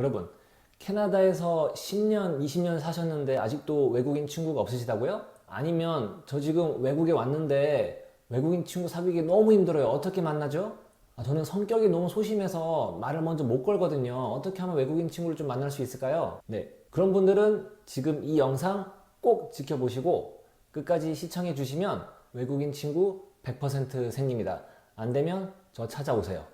여러분, 캐나다에서 10년, 20년 사셨는데 아직도 외국인 친구가 없으시다고요? 아니면 저 지금 외국에 왔는데 외국인 친구 사귀기 너무 힘들어요. 어떻게 만나죠? 아, 저는 성격이 너무 소심해서 말을 먼저 못 걸거든요. 어떻게 하면 외국인 친구를 좀 만날 수 있을까요? 네. 그런 분들은 지금 이 영상 꼭 지켜보시고 끝까지 시청해 주시면 외국인 친구 100% 생깁니다. 안 되면 저 찾아오세요.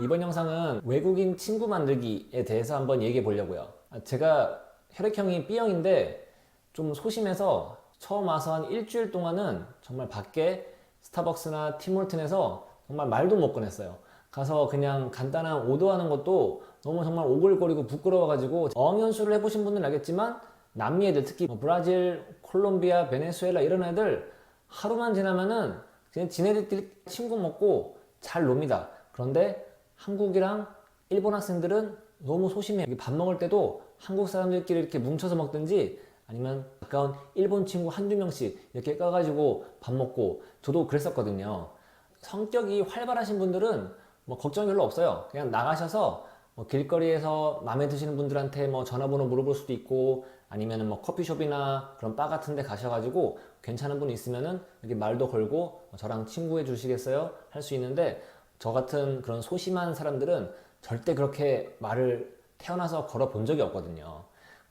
이번 영상은 외국인 친구 만들기에 대해서 한번 얘기해 보려고요. 아, 제가 혈액형이 B형인데 좀 소심해서 처음 와서 한 일주일 동안은 정말 밖에 스타벅스나 티몰튼에서 정말 말도 못 꺼냈어요. 가서 그냥 간단한 오더하는 것도 너무 정말 오글거리고 부끄러워가지고 어학연수를 해보신 분들은 알겠지만 남미 애들 특히 뭐 브라질, 콜롬비아, 베네수엘라 이런 애들 하루만 지나면은 그냥 지네들끼리 친구 먹고 잘 놉니다. 그런데 한국이랑 일본 학생들은 너무 소심해. 밥 먹을 때도 한국 사람들끼리 이렇게 뭉쳐서 먹든지 아니면 가까운 일본 친구 한두 명씩 이렇게 까가지고 밥 먹고 저도 그랬었거든요. 성격이 활발하신 분들은 뭐 걱정 별로 없어요. 그냥 나가셔서 뭐 길거리에서 마음에 드시는 분들한테 뭐 전화번호 물어볼 수도 있고 아니면은 뭐 커피숍이나 그런 바 같은 데 가셔가지고 괜찮은 분 있으면은 이렇게 말도 걸고 뭐 저랑 친구해 주시겠어요? 할 수 있는데 저 같은 그런 소심한 사람들은 절대 그렇게 말을 태어나서 걸어 본 적이 없거든요.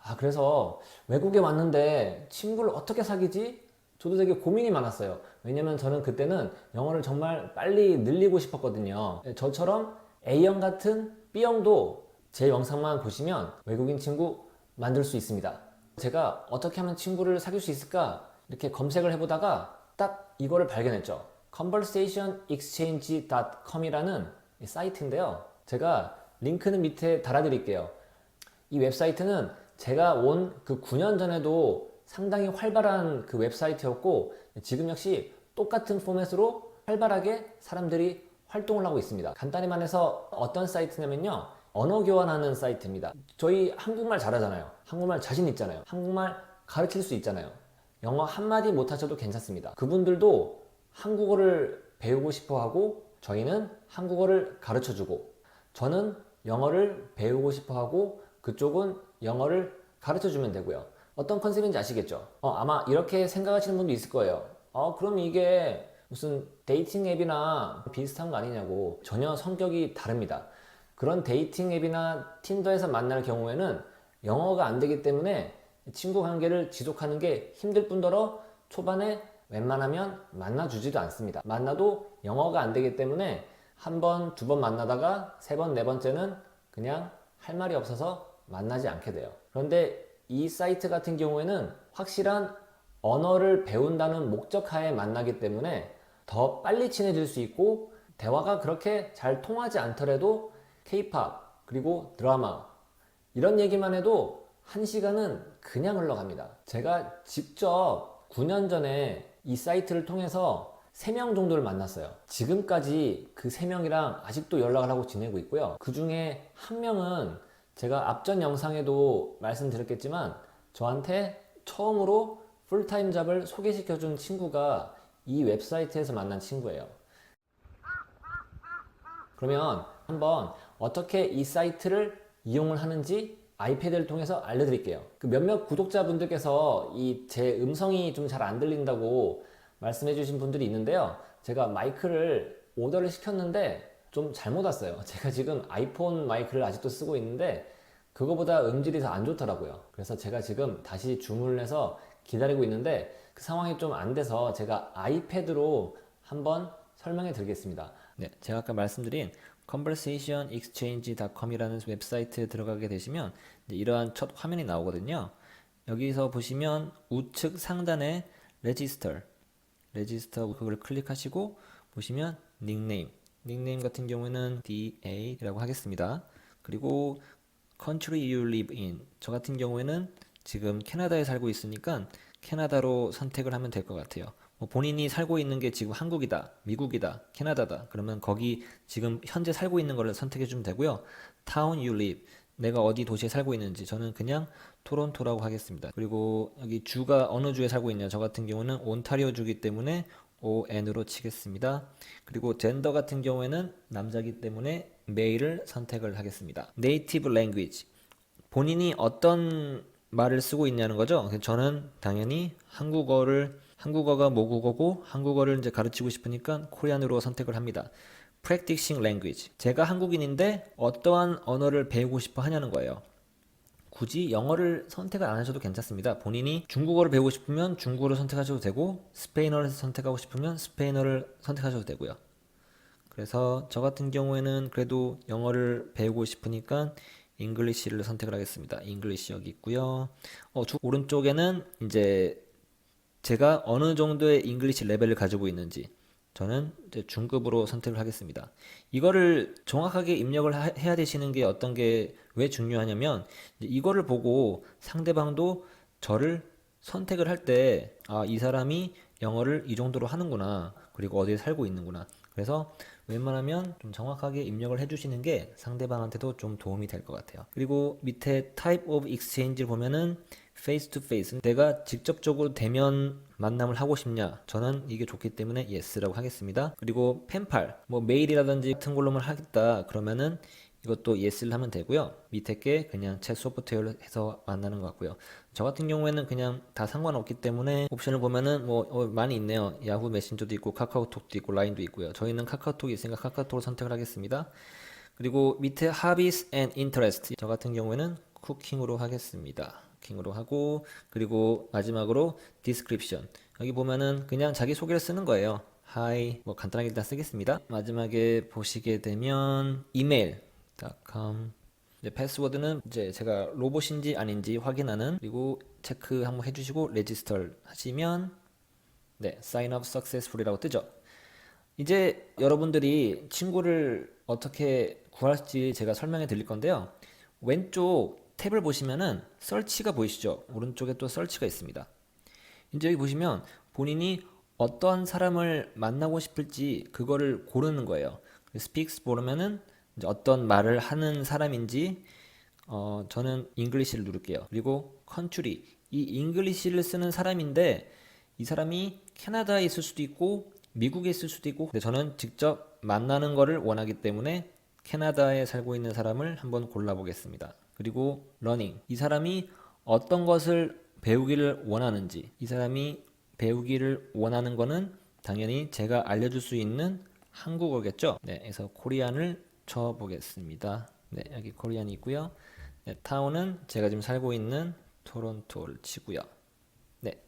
아, 그래서 외국에 왔는데 친구를 어떻게 사귀지? 저도 되게 고민이 많았어요. 왜냐면 저는 그때는 영어를 정말 빨리 늘리고 싶었거든요. 저처럼 A형 같은 B형도 제 영상만 보시면 외국인 친구 만들 수 있습니다. 제가 어떻게 하면 친구를 사귈 수 있을까? 이렇게 검색을 해보다가 딱 이거를 발견했죠. conversationexchange.com이라는 사이트인데요. 제가 링크는 밑에 달아드릴게요. 이 웹사이트는 제가 온 그 9년 전에도 상당히 활발한 그 웹사이트였고 지금 역시 똑같은 포맷으로 활발하게 사람들이 활동을 하고 있습니다. 간단히 말해서 어떤 사이트냐면요. 언어 교환하는 사이트입니다. 저희 한국말 잘하잖아요. 한국말 자신 있잖아요. 한국말 가르칠 수 있잖아요. 영어 한마디 못하셔도 괜찮습니다. 그분들도 한국어를 배우고 싶어 하고 저희는 한국어를 가르쳐 주고 저는 영어를 배우고 싶어 하고 그쪽은 영어를 가르쳐 주면 되고요. 어떤 컨셉인지 아시겠죠? 어, 아마 이렇게 생각하시는 분도 있을 거예요. 어, 그럼 이게 무슨 데이팅 앱이나 비슷한 거 아니냐고. 전혀 성격이 다릅니다. 그런 데이팅 앱이나 틴더에서 만날 경우에는 영어가 안 되기 때문에 친구 관계를 지속하는 게 힘들 뿐더러 초반에 웬만하면 만나주지도 않습니다. 만나도 영어가 안 되기 때문에 한 번, 두 번 만나다가 세 번, 네 번째는 그냥 할 말이 없어서 만나지 않게 돼요. 그런데 이 사이트 같은 경우에는 확실한 언어를 배운다는 목적 하에 만나기 때문에 더 빨리 친해질 수 있고 대화가 그렇게 잘 통하지 않더라도 케이팝 그리고 드라마 이런 얘기만 해도 한 시간은 그냥 흘러갑니다. 제가 직접 9년 전에 이 사이트를 통해서 3명 정도를 만났어요. 지금까지 그 3명이랑 아직도 연락을 하고 지내고 있고요. 그 중에 한 명은 제가 앞전 영상에도 말씀드렸겠지만 저한테 처음으로 풀타임 잡을 소개시켜 준 친구가 이 웹사이트에서 만난 친구예요. 그러면 한번 어떻게 이 사이트를 이용을 하는지 아이패드를 통해서 알려드릴게요. 그 몇몇 구독자분들께서 이 제 음성이 좀 잘 안 들린다고 말씀해주신 분들이 있는데요. 제가 마이크를 오더를 시켰는데 좀 잘못 왔어요. 제가 지금 아이폰 마이크를 아직도 쓰고 있는데 그거보다 음질이 더 안 좋더라고요. 그래서 제가 지금 다시 주문을 해서 기다리고 있는데 그 상황이 좀 안 돼서 제가 아이패드로 한번 설명해 드리겠습니다. 네, 제가 아까 말씀드린 conversationexchange.com이라는 웹사이트에 들어가게 되시면 이러한 첫 화면이 나오거든요. 여기서 보시면 우측 상단에 register, register 그걸 클릭하시고 보시면 닉네임, 닉네임 같은 경우에는 DA라고 하겠습니다. 그리고 country you live in, 저 같은 경우에는 지금 캐나다에 살고 있으니까 캐나다로 선택을 하면 될 것 같아요. 뭐 본인이 살고 있는 게 지금 한국이다, 미국이다, 캐나다다. 그러면 거기 지금 현재 살고 있는 거를 선택해 주면 되고요. town you live. 내가 어디 도시에 살고 있는지 저는 그냥 토론토라고 하겠습니다. 그리고 여기 주가 어느 주에 살고 있냐. 저 같은 경우는 온타리오 주기 때문에 ON으로 치겠습니다. 그리고 젠더 같은 경우에는 남자기 때문에 메일을 선택을 하겠습니다. 네이티브 랭귀지. 본인이 어떤 말을 쓰고 있냐는 거죠. 저는 당연히 한국어를 한국어가 모국어고 한국어를 이제 가르치고 싶으니까 코리안으로 선택을 합니다. practicing language. 제가 한국인인데 어떠한 언어를 배우고 싶어 하냐는 거예요. 굳이 영어를 선택을 안 하셔도 괜찮습니다. 본인이 중국어를 배우고 싶으면 중국어를 선택하셔도 되고 스페인어를 선택하고 싶으면 스페인어를 선택하셔도 되고요. 그래서 저 같은 경우에는 그래도 영어를 배우고 싶으니까 잉글리시를 선택을 하겠습니다. 잉글리시 여기 있고요. 어, 주- 오른쪽에는 이제 제가 어느 정도의 잉글리시 레벨을 가지고 있는지 저는 중급으로 선택을 하겠습니다. 이거를 정확하게 입력을 하- 해야 되시는 게 어떤 게 왜 중요하냐면 이거를 보고 상대방도 저를 선택을 할 때 아, 이 사람이 영어를 이 정도로 하는구나. 그리고 어디에 살고 있는구나. 그래서 웬만하면 좀 정확하게 입력을 해주시는 게 상대방한테도 좀 도움이 될 것 같아요. 그리고 밑에 Type of Exchange를 보면은 face to face. 내가 직접적으로 대면 만남을 하고 싶냐? 저는 이게 좋기 때문에 yes라고 하겠습니다. 그리고 펜팔, 뭐 메일이라든지 같은 걸로만 하겠다. 그러면은 이것도 yes를 하면 되고요. 밑에 게 그냥 챗 소프트웨어를 해서 만나는 것 같고요. 저 같은 경우에는 그냥 다 상관없기 때문에 옵션을 보면은 뭐 어, 많이 있네요. 야후 메신저도 있고 카카오톡도 있고 라인도 있고요. 저희는 카카오톡이 있으니까 카카오톡을 선택을 하겠습니다. 그리고 밑에 hobbies and interest 저 같은 경우에는 쿠킹으로 하겠습니다. 쿠킹으로 하고 그리고 마지막으로 description 여기 보면은 그냥 자기 소개를 쓰는 거예요. hi 뭐 간단하게 일단 쓰겠습니다. 마지막에 보시게 되면 email.com 이제 패스워드는 이제 제가 로봇인지 아닌지 확인하는 그리고 체크 한번 해주시고 레지스터 하시면 네 sign up successful이라고 뜨죠. 이제 여러분들이 친구를 어떻게 구할지 제가 설명해 드릴 건데요. 왼쪽 탭을 보시면은 설치가 보이시죠? 오른쪽에 또 설치가 있습니다. 이제 여기 보시면 본인이 어떠한 사람을 만나고 싶을지 그거를 고르는 거예요. 스픽스 보면은 이제 어떤 말을 하는 사람인지 어, 저는 잉글리시를 누를게요. 그리고 컨트리 이 잉글리시를 쓰는 사람인데 이 사람이 캐나다에 있을 수도 있고 미국에 있을 수도 있고 근데 저는 직접 만나는 거를 원하기 때문에 캐나다에 살고 있는 사람을 한번 골라보겠습니다. 그리고 러닝 이 사람이 어떤 것을 배우기를 원하는지 이 사람이 배우기를 원하는 거는 당연히 제가 알려줄 수 있는 한국어겠죠. 네, 그래서 코리안을 쳐보겠습니다. 네, 여기 코리안이 있고요. 네, 타운은 제가 지금 살고 있는 토론토를 치고요. 네,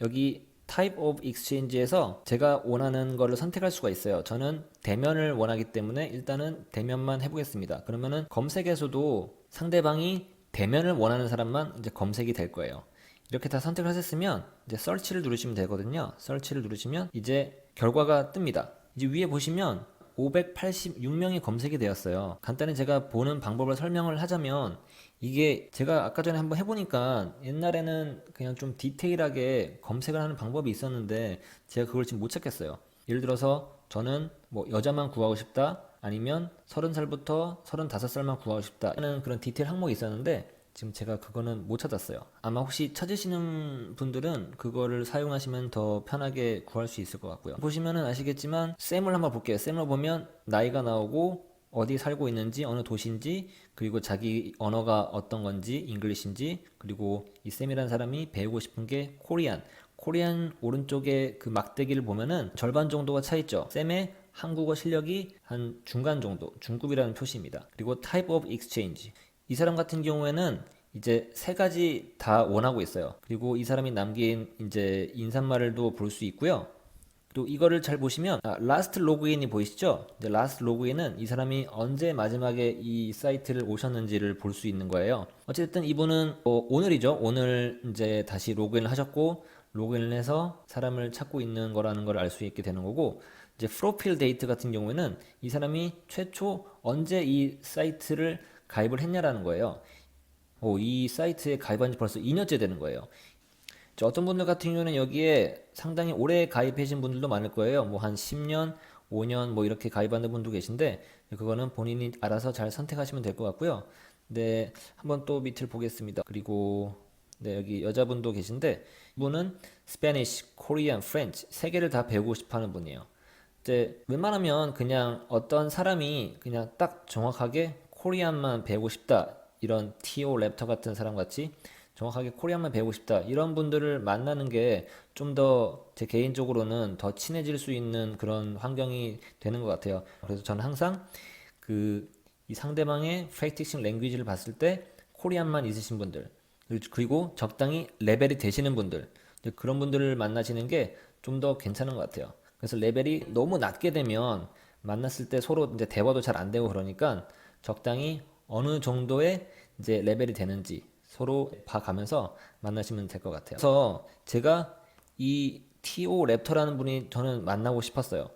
여기 Type of Exchange에서 제가 원하는 거를 선택할 수가 있어요. 저는 대면을 원하기 때문에 일단은 대면만 해보겠습니다. 그러면은 검색에서도 상대방이 대면을 원하는 사람만 이제 검색이 될 거예요. 이렇게 다 선택을 하셨으면 이제 설치를 누르시면 되거든요. 설치를 누르시면 이제 결과가 뜹니다. 이제 위에 보시면 586명이 검색이 되었어요. 간단히 제가 보는 방법을 설명을 하자면 이게 제가 아까 전에 한번 해보니까 옛날에는 그냥 좀 디테일하게 검색을 하는 방법이 있었는데 제가 그걸 지금 못 찾겠어요. 예를 들어서 저는 뭐 여자만 구하고 싶다 아니면 30살부터 35살만 구하고 싶다 하는 그런 디테일 항목이 있었는데 지금 제가 그거는 못 찾았어요. 아마 혹시 찾으시는 분들은 그거를 사용하시면 더 편하게 구할 수 있을 것 같고요. 보시면은 아시겠지만 쌤을 한번 볼게요. 쌤을 보면 나이가 나오고 어디 살고 있는지 어느 도시인지 그리고 자기 언어가 어떤 건지 잉글리시인지 그리고 이 쌤이라는 사람이 배우고 싶은 게 코리안 코리안 오른쪽에 그 막대기를 보면은 절반 정도가 차 있죠. 쌤의 한국어 실력이 한 중간 정도, 중급이라는 표시입니다. 그리고 type of exchange. 이 사람 같은 경우에는 이제 세 가지 다 원하고 있어요. 그리고 이 사람이 남긴 이제 인사말도 볼 수 있고요. 또 이거를 잘 보시면 아, 라스트 로그인이 보이시죠? 이제 라스트 로그인은 이 사람이 언제 마지막에 이 사이트를 오셨는지를 볼 수 있는 거예요. 어쨌든 이분은 어, 오늘이죠. 오늘 이제 다시 로그인을 하셨고 로그인을 해서 사람을 찾고 있는 거라는 걸 알 수 있게 되는 거고 이제 프로필 데이트 같은 경우에는 이 사람이 최초 언제 이 사이트를 가입을 했냐라는 거예요. 오, 이 사이트에 가입한 지 벌써 2년째 되는 거예요. 저 어떤 분들 같은 경우는 여기에 상당히 오래 가입하신 분들도 많을 거예요. 뭐 한 10년, 5년 뭐 이렇게 가입하는 분도 계신데 그거는 본인이 알아서 잘 선택하시면 될 것 같고요. 네, 한번 또 밑을 보겠습니다. 그리고 네, 여기 여자분도 계신데 이분은 스페니쉬, 코리안, 프렌치 세 개를 다 배우고 싶어 하는 분이에요. 이제 웬만하면 그냥 어떤 사람이 그냥 딱 정확하게 코리안만 배우고 싶다 이런 TO 랩터 같은 사람 같이 정확하게 코리안만 배우고 싶다 이런 분들을 만나는 게 좀 더 제 개인적으로는 더 친해질 수 있는 그런 환경이 되는 것 같아요. 그래서 저는 항상 그 이 상대방의 프랙티싱 랭귀지를 봤을 때 코리안만 있으신 분들 그리고 적당히 레벨이 되시는 분들 그런 분들을 만나시는 게 좀 더 괜찮은 것 같아요. 그래서 레벨이 너무 낮게 되면 만났을 때 서로 이제 대화도 잘 안 되고 그러니까 적당히 어느 정도의 이제 레벨이 되는지 서로 봐가면서 만나시면 될 것 같아요. 그래서 제가 이 TO 랩터라는 분이 저는 만나고 싶었어요.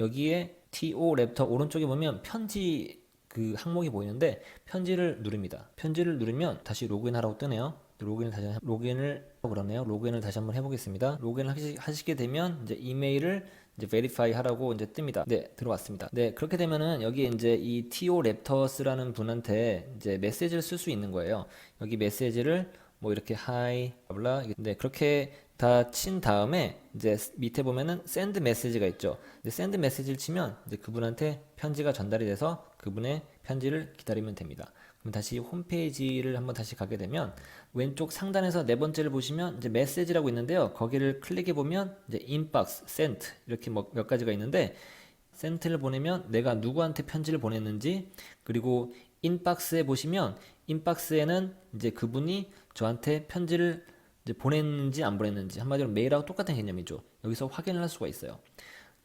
여기에 TO 랩터 오른쪽에 보면 편지 그 항목이 보이는데 편지를 누릅니다. 편지를 누르면 다시 로그인하라고 뜨네요. 로그인을 다시 한- 로그인을 어, 그러네요. 로그인을 다시 한번 해보겠습니다. 로그인을 하시, 하시게 되면 이제 이메일을 이제 베리파이 하라고 이제 뜹니다. 네, 들어왔습니다. 네, 그렇게 되면은 여기 이제 이 TO 랩터스라는 분한테 이제 메시지를 쓸 수 있는 거예요. 여기 메시지를 뭐 이렇게 하이 블라 네, 그렇게 다 친 다음에 이제 밑에 보면은 샌드 메시지가 있죠. 이제 샌드 메시지를 치면 이제 그분한테 편지가 전달이 돼서 그분의 편지를 기다리면 됩니다. 그럼 다시 홈페이지를 한번 다시 가게 되면 왼쪽 상단에서 네 번째를 보시면 이제 메시지라고 있는데요. 거기를 클릭해 보면 이제 인박스, 센트 이렇게 뭐 몇 가지가 있는데 센트를 보내면 내가 누구한테 편지를 보냈는지 그리고 인박스에 보시면 인박스에는 이제 그분이 저한테 편지를 보냈는지 안 보냈는지 한마디로 메일하고 똑같은 개념이죠. 여기서 확인을 할 수가 있어요.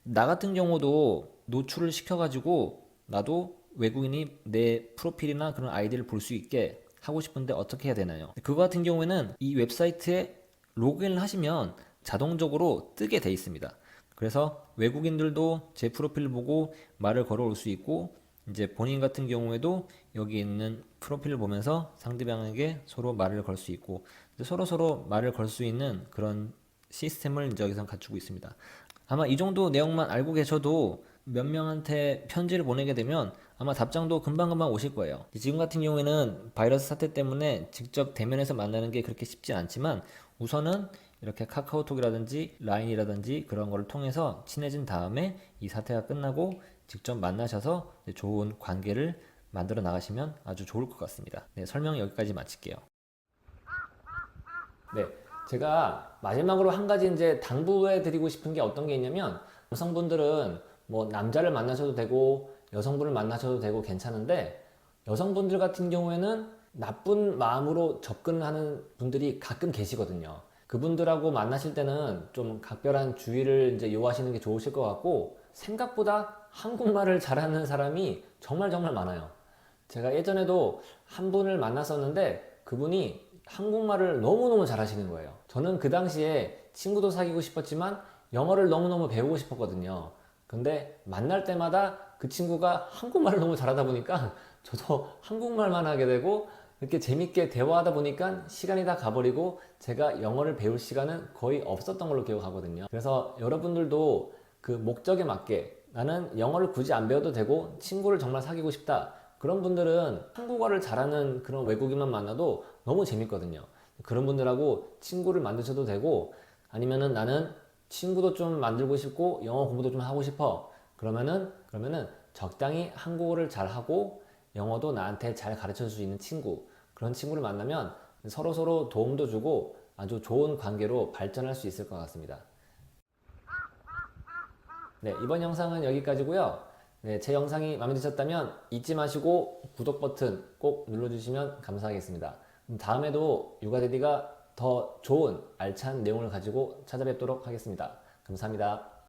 나 같은 경우도 노출을 시켜가지고 나도 외국인이 내 프로필이나 그런 아이디를 볼 수 있게 하고 싶은데 어떻게 해야 되나요? 그거 같은 경우에는 이 웹사이트에 로그인을 하시면 자동적으로 뜨게 돼 있습니다. 그래서 외국인들도 제 프로필을 보고 말을 걸어올 수 있고 이제 본인 같은 경우에도 여기 있는 프로필을 보면서 상대방에게 서로 말을 걸 수 있고 서로 서로 말을 걸 수 있는 그런 시스템을 이제 여기서 갖추고 있습니다. 아마 이 정도 내용만 알고 계셔도 몇 명한테 편지를 보내게 되면 아마 답장도 금방금방 오실 거예요. 지금 같은 경우에는 바이러스 사태 때문에 직접 대면에서 만나는 게 그렇게 쉽지 않지만 우선은 이렇게 카카오톡이라든지 라인이라든지 그런 거를 통해서 친해진 다음에 이 사태가 끝나고 직접 만나셔서 좋은 관계를 만들어 나가시면 아주 좋을 것 같습니다. 네, 설명 여기까지 마칠게요. 네, 제가 마지막으로 한 가지 이제 당부해 드리고 싶은 게 어떤 게 있냐면 여성분들은 뭐 남자를 만나셔도 되고 여성분을 만나셔도 되고 괜찮은데 여성분들 같은 경우에는 나쁜 마음으로 접근하는 분들이 가끔 계시거든요. 그분들하고 만나실 때는 좀 각별한 주의를 이제 요하시는 게 좋으실 것 같고 생각보다 한국말을 잘하는 사람이 정말 정말 많아요. 제가 예전에도 한 분을 만났었는데 그분이 한국말을 너무너무 잘하시는 거예요. 저는 그 당시에 친구도 사귀고 싶었지만 영어를 너무너무 배우고 싶었거든요. 근데 만날 때마다 그 친구가 한국말을 너무 잘하다 보니까 저도 한국말만 하게 되고 이렇게 재밌게 대화하다 보니까 시간이 다 가버리고 제가 영어를 배울 시간은 거의 없었던 걸로 기억하거든요. 그래서 여러분들도 그 목적에 맞게 나는 영어를 굳이 안 배워도 되고 친구를 정말 사귀고 싶다. 그런 분들은 한국어를 잘하는 그런 외국인만 만나도 너무 재밌거든요. 그런 분들하고 친구를 만드셔도 되고 아니면은 나는 친구도 좀 만들고 싶고 영어 공부도 좀 하고 싶어. 그러면은 그러면은 적당히 한국어를 잘 하고 영어도 나한테 잘 가르쳐 줄 수 있는 친구 그런 친구를 만나면 서로 서로 도움도 주고 아주 좋은 관계로 발전할 수 있을 것 같습니다. 네, 이번 영상은 여기까지고요. 네, 제 영상이 마음에 드셨다면 잊지 마시고 구독 버튼 꼭 눌러주시면 감사하겠습니다. 다음에도 육아데디가 더 좋은 알찬 내용을 가지고 찾아뵙도록 하겠습니다. 감사합니다.